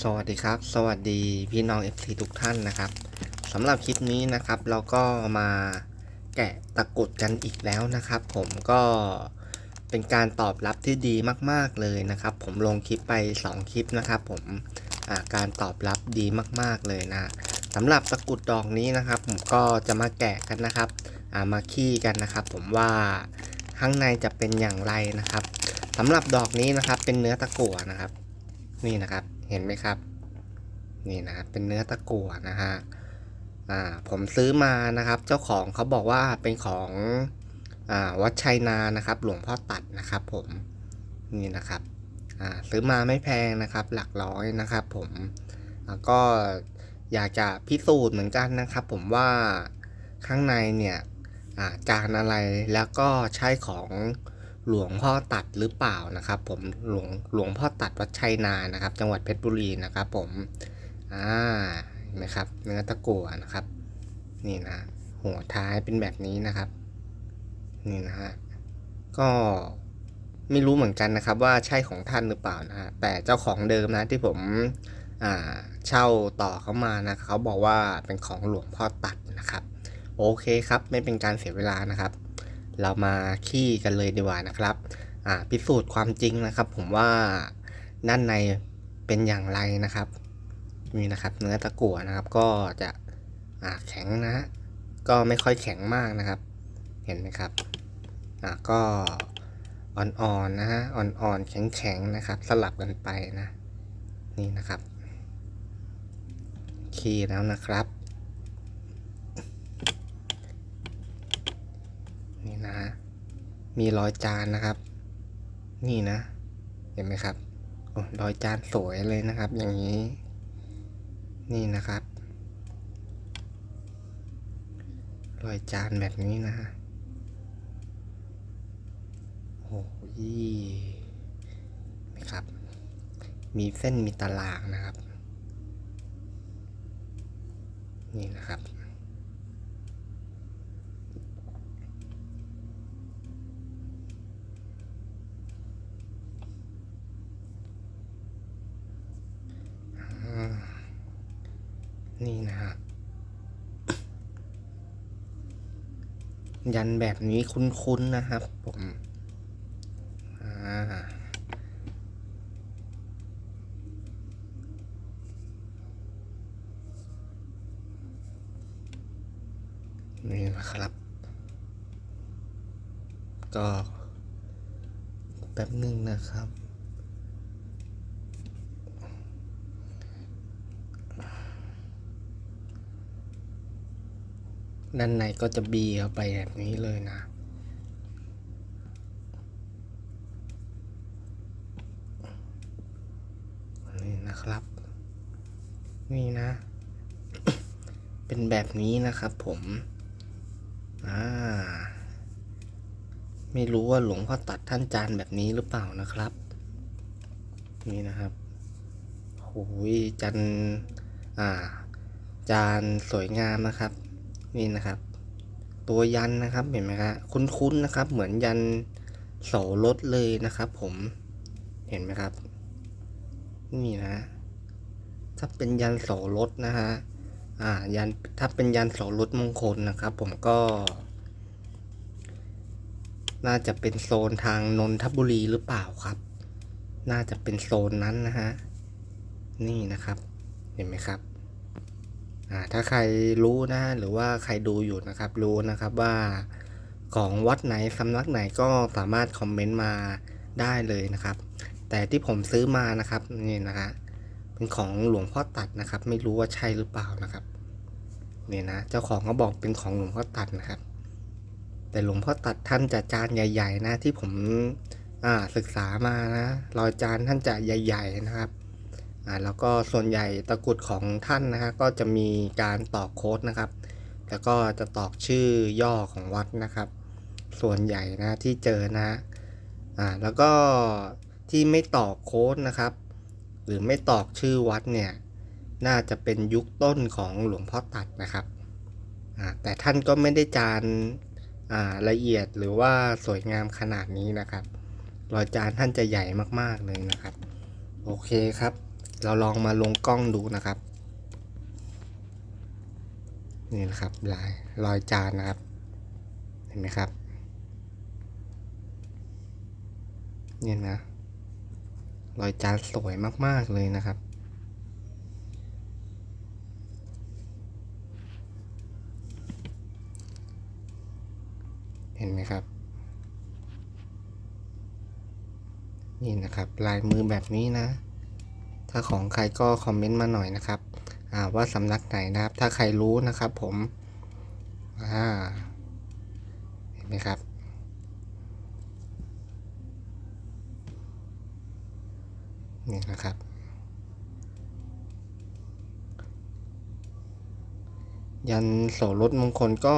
สวัสดีครับ สวัสดีพี่น้อง FC ทุกท่านนะครับสำหรับคลิปนี้นะครับ เราก็มาแกะตะกุดกันอีกแล้วนะครับ ผมก็เป็นการตอบรับที่ดีมาก ๆเลยนะครับ ผมลงคลิปไป 2 คลิปนะครับ ผมการตอบรับดีมาก ๆเลยนะสำหรับตะกุดดอกนี้นะครับ ผมก็จะมาแกะกันนะครับามาขี้กันนะครับ ผมว่าข้างในจะเป็นอย่างไรนะครับสำหรับดอกนี้นะครับเป็นเนื้อตะกั่วนะครับ นี่นะครับ เห็นไหมครับ นี่นะครับเป็นเนื้อตะกั่วนะฮะอ่าผมซื้อมานะครับ เจ้าของเขาบอกว่าเป็นของอ่าวัดชัยนานะครับ หลวงพ่อตัดนะครับผมนี่นะครับอ่าซื้อมาไม่แพงนะครับ หลักร้อยนะครับผมแล้วก็อยากจะพิสูจน์เหมือนกันนะครับ ผมว่าข้างในเนี่ยอ่าจานอะไรแล้วก็ใช่ของ หลวงพ่อตัดหรือเปล่านะครับ ผมหลวงหลวงพ่อตัดวัดชัยนานะครับ จังหวัดเพชรบุรีนะครับ ผมอ่าเห็นไหมครับเนื้อตะกั่วนะครับ นี่นะหัวท้ายเป็นแบบนี้นะครับ นี่นะฮะก็ไม่รู้เหมือนกันนะครับ ว่าใช่ของท่านหรือเปล่านะฮะแต่เจ้าของเดิมนะที่ผมอ่าเช่าต่อเขามานะเขาบอกว่าเป็นของหลวงพ่อตัดนะครับ โอเคครับ ไม่เป็นการเสียเวลานะครับ เรามาขี้กันเลยดีกว่านะครับ อ่า พิสูจน์ความจริงนะครับ ผมว่าด้านในเป็นอย่างไรนะครับ นี่นะครับ เนื้อตะกั่วนะครับ ก็จะอ่าแข็งนะฮะก็ไม่ค่อยแข็งมากนะครับ เห็นไหมครับอ่าก็อ่อนๆนะฮะอ่อนๆแข็งๆนะครับ สลับกันไปนะ นี่นะครับ ขี้แล้วนะครับ นี่นะฮะ มีรอยจานนะครับ นี่นะ เห็นไหมครับโอ้รอยจานสวยเลยนะครับ อย่างนี้ นี่นะครับรอยจานแบบนี้นะฮะโอ้ยนะครับ มีเส้นมีตารางนะครับ นี่นะครับ อ่านี่นะฮะ ยันแบบนี้คุ้นๆนะครับผมนี่นะครับ ก็แป๊บหนึ่งนะครับ ด้านในก็จะบีเข้าไปแบบนี้เลยนะ นี่นะครับ นี่นะ เป็นแบบนี้นะครับผม อ่า ไม่รู้ว่าหลวงพ่อตัดท่านจานแบบนี้หรือเปล่านะครับ นี่นะครับโอ้ยจันอ่า จานสวยงามนะครับ นี่นะครับ ตัวยันนะครับเห็นไหมครับคุ้นๆนะครับ เหมือนยันโสรถเลยนะครับ ผมเห็นไหมครับ นี่นะ ถ้าเป็นยันโสรถนะฮะอ่ายันถ้าเป็นยันโสรถมงคลนะครับ ผมก็ น่าจะเป็นโซนทางนนทบุรีหรือเปล่าครับ น่าจะเป็นโซนนั้นนะฮะนี่นะครับ เห็นไหมครับ ถ้าใครรู้นะหรือว่าใครดูอยู่นะครับ รู้นะครับว่าของวัดไหนสำนักไหนก็สามารถคอมเมนต์มาได้เลยนะครับ แต่ที่ผมซื้อมานะครับนี่นะฮะเป็นของหลวงพ่อตัดนะครับ ไม่รู้ว่าใช่หรือเปล่านะครับนี่นะเจ้าของก็บอกเป็นของหลวงพ่อตัดนะครับ แต่หลวงพ่อตัดท่านจะจานใหญ่ ๆ นะที่ผมศึกษามานะรอยจานท่านจะใหญ่ ๆนะครับ อ่าแล้วก็ส่วนใหญ่ตะกรุดของท่านนะฮะก็จะมีการตอกโค้ดนะครับ แล้วก็จะตอกชื่อย่อของวัดนะครับ ส่วนใหญ่นะที่เจอนะอ่าแล้วก็ที่ไม่ตอกโค้ดนะครับ หรือไม่ตอกชื่อวัดเนี่ยน่าจะเป็นยุคต้นของหลวงพ่อตัดนะครับอ่าแต่ท่านก็ไม่ได้จานอ่าละเอียดหรือว่าสวยงามขนาดนี้นะครับ รอยจานท่านจะใหญ่มากๆเลยนะครับ โอเคครับ เราลองมาลงกล้องดูนะครับ นี่นะครับลายรอยจานนะครับ เห็นไหมครับเนี่ยนะรอยจานสวยมาก ๆ เลยนะครับ เห็นไหมครับ นี่นะครับ ลายมือแบบนี้นะ ถ้าของใครก็คอมเมนต์มาหน่อยนะครับว่าสำนักไหนนะครับ ถ้าใครรู้นะครับผมเห็นไหมครับนี่นะครับ ยันโสรถมงคลก็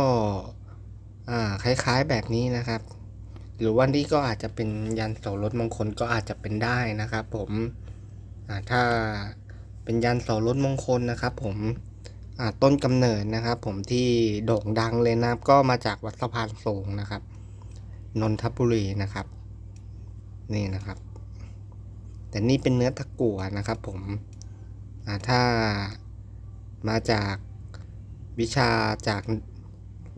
คล้ายๆแบบนี้นะครับ หรือว่านี่ก็อาจจะเป็นยันโสรถมงคลก็อาจจะเป็นได้นะครับผม ถ้าเป็นยันโสรถมงคลนะครับ ผมต้นกำเนิดนะครับ ผมที่โด่งดังเลยนะครับ ก็มาจากวัดสะพานสูงนะครับ นนทบุรีนะครับ นี่นะครับ แต่นี่เป็นเนื้อตะกั่วนะครับ ผมถ้ามาจากวิชาจาก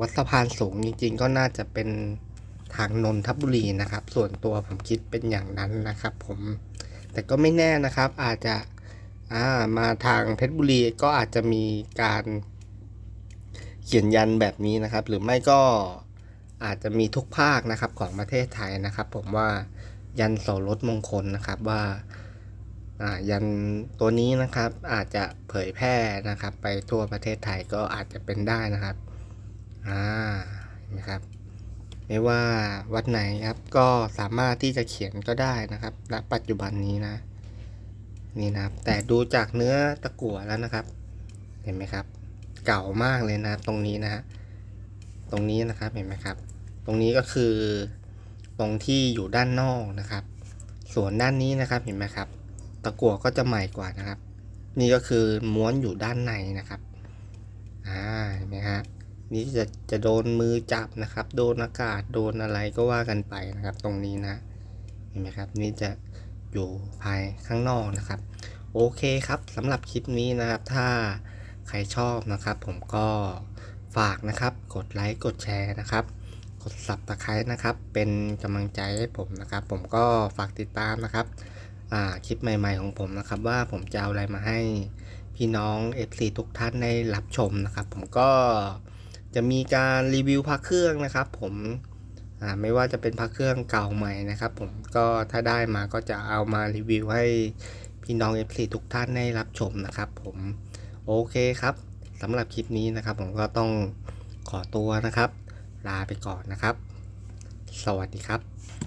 วัดสะพานสูงจริงๆ ก็น่าจะเป็นทางนนทบุรีนะครับ ส่วนตัวผมคิดเป็นอย่างนั้นนะครับ ผม แต่ก็ไม่แน่นะครับ อาจจะามาทางเพชรบุรีก็อาจจะมีการเขียนยันแบบนี้นะครับ หรือไม่ก็อาจจะมีทุกภาคนะครับของประเทศไทยนะครับ ผมว่ายันโสรถมงคลนะครับว่าายันตัวนี้นะครับอาจจะเผยแพร่นะครับ ไปทั่วประเทศไทยก็อาจจะเป็นได้นะครับอ่านะครับ ไม่ว่าวัดไหนครับ ก็สามารถที่จะเขียนก็ได้นะครับณปัจจุบันนี้นะ นี่นะครับ แต่ดูจากเนื้อตะกั่วแล้วนะครับ เห็นไหมครับ เก่ามากเลยนะครับ ตรงนี้นะฮะตรงนี้นะครับเห็นไหมครับ ตรงนี้ก็คือตรงที่อยู่ด้านนอกนะครับ ส่วนด้านนี้นะครับเห็นไหมครับ ตะกั่วก็จะใหม่กว่านะครับ นี่ก็คือม้วนอยู่ด้านในนะครับอ่าเห็นไหมฮะ นี่จะจะโดนมือจับนะครับ โดนอากาศโดนอะไรก็ว่ากันไปนะครับ ตรงนี้นะ เห็นไหมครับ นี่จะอยู่ภายข้างนอกนะครับ โอเคครับสำหรับคลิปนี้นะครับ ถ้าใครชอบนะครับ ผมก็ฝากนะครับ กดไลค์กดแชร์นะครับ กด subscribe นะครับ เป็นกำลังใจให้ผมนะครับ ผมก็ฝากติดตามนะครับคลิปใหม่ ๆของผมนะครับ ว่าผมจะเอาอะไรมาให้พี่น้อง FC ทุกท่านได้รับชมนะครับ ผมก็ จะมีการรีวิวพักเครื่องนะครับ ผมไม่ว่าจะเป็นพักเครื่องเก่าใหม่นะครับ ผมก็ถ้าได้มาก็จะเอามารีวิวให้พี่น้อง FC ทุกท่านได้รับชมนะครับ ผมโอเคครับสำหรับคลิปนี้นะครับ ผมก็ต้องขอตัวนะครับ ลาไปก่อนนะครับ สวัสดีครับ